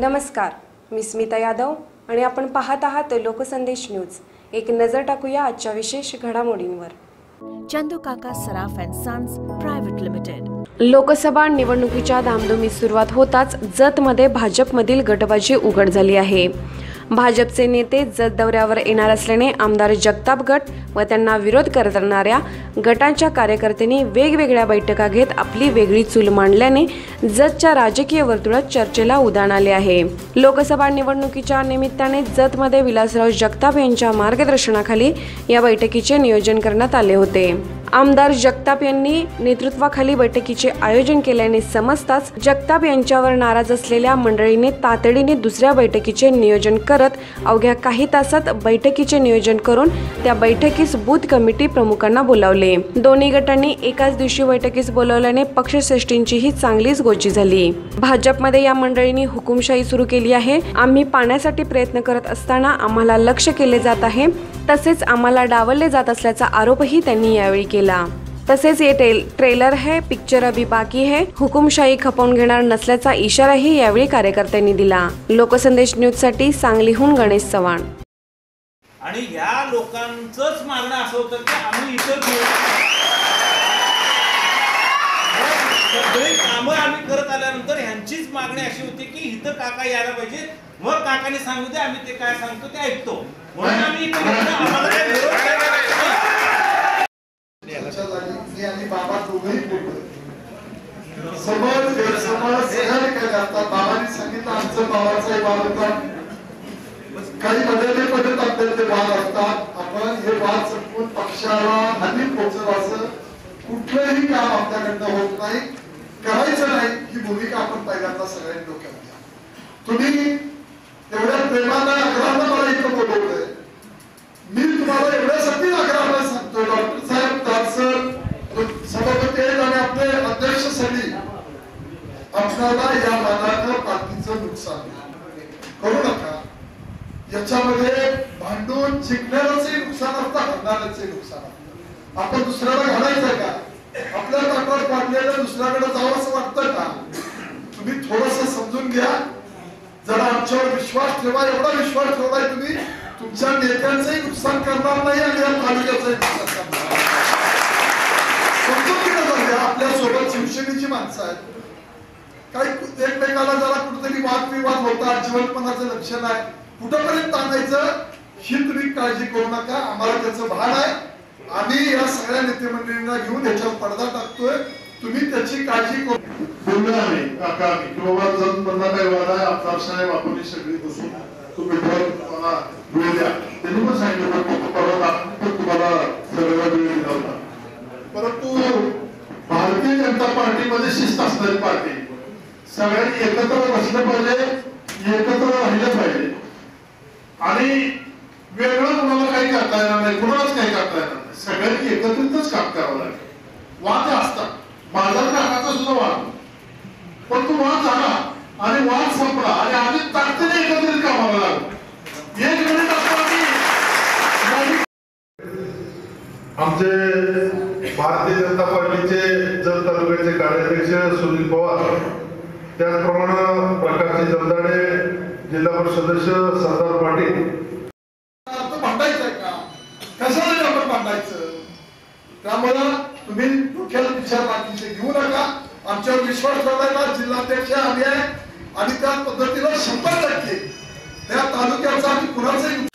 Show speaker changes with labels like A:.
A: नमस्कार मी स्मिता यादव आणि आपण पाहत आहात लोकसंदेश न्यूज. एक नजर टाकूया आजच्या विशेष घडामोडींवर.
B: Chandu Kaka Saraf and Sons Private Limited.
A: Lok Sabha निवडणुकीच्या धामधुमीत सुरुवात होताच जतमध्ये भाजपमधील गटबाजी उघड झाली आहे. भाजपचे नेते जत दौऱ्यावर येणार असल्याने आमदार जगताप गट व त्यांना विरोध करणाऱ्या गटांच्या कार्यकर्त्यांनी वेगवेगळ्या बैठका घेत आपली वेगळी चूल मांडल्याने जतच्या राजकीय वर्तुळात चर्चेला उदाण आले आहे. लोकसभा निवडणुकीच्या निमित्ताने जतमध्ये विलासराव जगताप यांच्या मार्गदर्शनाखाली या बैठकीचे नियोजन करण्यात आले होते. आमदार जगताप यांनी नेतृत्वाखाली बैठकीचे आयोजन केल्याने समजताच जगताप यांच्यावर नाराज असलेल्या मंडळीने तातडीने दुसऱ्या बैठकीचे नियोजन कर करत अवघ्या काही तासात बैठकीचे नियोजन करून त्या बैठकीस बूथ कमिटी प्रमुखांना बोलावले. दोन्ही गटांनी एकाच दिवशी बैठकीस बोलावल्याने पक्षश्रेष्ठींचीही चांगलीच गोची झाली. भाजपमध्ये या मंडळींनी हुकुमशाही सुरू केली आहे. आम्ही पाण्यासाठी प्रयत्न करत असताना आम्हाला लक्ष केले जात आहे. तसेच आम्हाला डावलले जात असल्याचा आरोपही त्यांनी यावेळी केला. तसेच ये टेल ट्रेलर है पिक्चर अभी बाकी है. हुकुमशाही खपवून घेणार नसल्याचा इशाराही यावेळी कार्यकर्त्यांनी दिला. लोकसंदेश न्यूजसाठी सांगलीहून गणेश चव्हाण.
C: आणि ह्या लोकांचंच मागणं असं होतं की आम्ही इथं सगळी कामं आम्ही करत आल्यानंतर ह्यांचीच मागणी अशी होती की इथं काका यायला पाहिजे मग काकाने सांगू दे आम्ही ते काय सांगतो ते ऐकतो. म्हणून आम्ही इथं घेतलं. आम्हाला काही विरोध नाही.
D: याच्या जागी मी आणि बाबा दोघंही बोलतोय समाज गैरसमज सगळ्या काय करतात. बाबांनी सांगितलं आमचं बाबाचा वाद होता. काही बदलले पद्धत आपल्याला ते वाद असतात. आपण हे वाद संपून पक्षाला हानी पोहोचल असं कुठलंही काम आपल्याकडनं होत नाही. करायचं नाही ही भूमिका आपण पहिल्यांदा सगळ्यांनी डोक्यात घ्या. तुम्ही एवढ्या प्रेमानं आग्रहानं मला इथं बोलवलंय मी तुम्हाला एवढ्यासाठी आग्रहानं सांगतो डॉक्टर साहेब दासर सभापती आहेत आणि आपले अध्यक्ष सली आपल्याला या वादानं बाकीचं नुकसान. करू नका. याच्यामध्ये भांडून जिंकणारचंही नुकसान असतं हरणाऱ्याचे नुकसान असतं. आपण दुसऱ्याला घालायचं का? आपल्या ताटावर पाडलेलं दुसऱ्याकडे जावं असं वाटतं का? तुम्ही थोडस समजून घ्या. जरा आमच्यावर विश्वास ठेवा. एवढा विश्वास ठेवलाय तुम्ही तुमच्या नेत्यांचंही नुकसान करणार नाही आणि या तालुक्याचंही नुकसान करणार समजून घेणं आपल्यासोबत शिवसेनेची माणसं आहेत. काही एकमेकाला जरा कुठेतरी वादविवाद होतात जीवनपणाचं लक्षण आहे. कुठंपर्यंत आणायचं? ही तुम्ही काळजी करू नका. आम्हाला त्याचं भान आहे. आम्ही या सगळ्या नेते मंडळींना घेऊन याच्यावर पडदा टाकतोय. तुम्ही त्याची काळजी करू
E: बोललो आम्ही काका आम्ही की? बाबा जर मधला काही वाद आहे अफतार साहेब आपण सगळी बसून तुम्ही वेळ द्या. त्यांनी पण सांगितलं पण आपण पण तुम्हाला सगळ्या वेळ दिला होता. परंतु भारतीय जनता पार्टीमध्ये शिस्त असणारी पार्टी. सगळ्यांनी एकत्र बसलं पाहिजे एकत्र राहिलं पाहिजे. आणि वेगळं कुणाला काही करता येणार नाही कुणालाच काही करता येणार नाही. सगळ्यांनी एकत्रितच काम करावं लागेल. वाद असतात. माझा काकाचा सुद्धा वाद पण तो वाद झाला आणि वाद संपला आणि आम्ही ताकदीने एकत्रित कामाला लागलो. एक मिनिट
F: आमचे भारतीय जनता पार्टीचे जर तालुक्याचे कार्याध्यक्ष सुनील पवार त्याचप्रमाणे प्रकाशजी जमदाडे जिल्हा परिषद सदस्य सरदार पाटील.
D: अर्थ भांडायचं आहे का? कशासाठी आपण भांडायचं? त्यामुळं तुम्ही डोक्याला विचार बाकीचे घेऊ नका. आमच्यावर विश्वास ठेवलाय जिल्हाध्यक्ष आम्ही आहे. आणि त्या पद्धतीनं शंभर टक्के. त्या तालुक्याचा आम्ही कुणाचंही